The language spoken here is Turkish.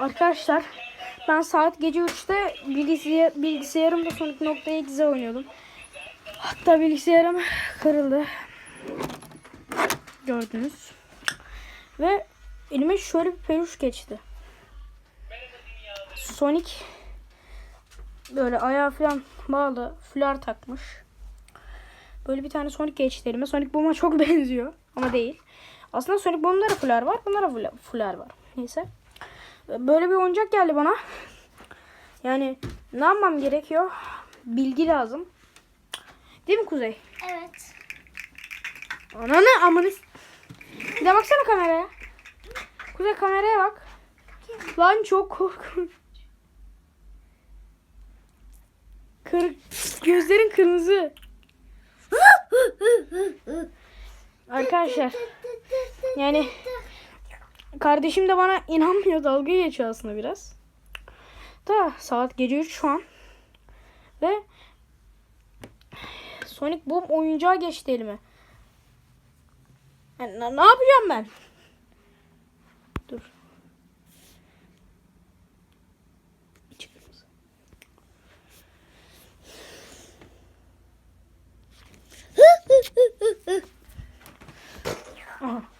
Arkadaşlar ben saat gece 3'te bilgisayar, bilgisayarımda Sonic.exe oynuyordum. Hatta bilgisayarım kırıldı. Gördünüz. Ve elime şöyle bir peluş geçti. Sonic böyle ayağı falan bağlı fular takmış. Böyle bir tane Sonic geçti elime. Sonic Boom'a çok benziyor ama değil. Aslında Sonic Boom'da da fular var. Fula- fular var. Neyse. Böyle bir oyuncak geldi bana. Yani ne yapmam gerekiyor? Bilgi lazım. Değil mi Kuzey? Evet. Ananı amını. Bir de baksana kameraya. Kuzey kameraya bak. Lan çok korkunç. Kır... Gözlerin kırmızı. Arkadaşlar yani kardeşim de bana inanmıyor dalga geçiyor aslında biraz. Da saat gece 3 şu an. Ve Sonic Boom oyuncağı geçti elime. Yani, ne yapacağım ben? Dur. Aha.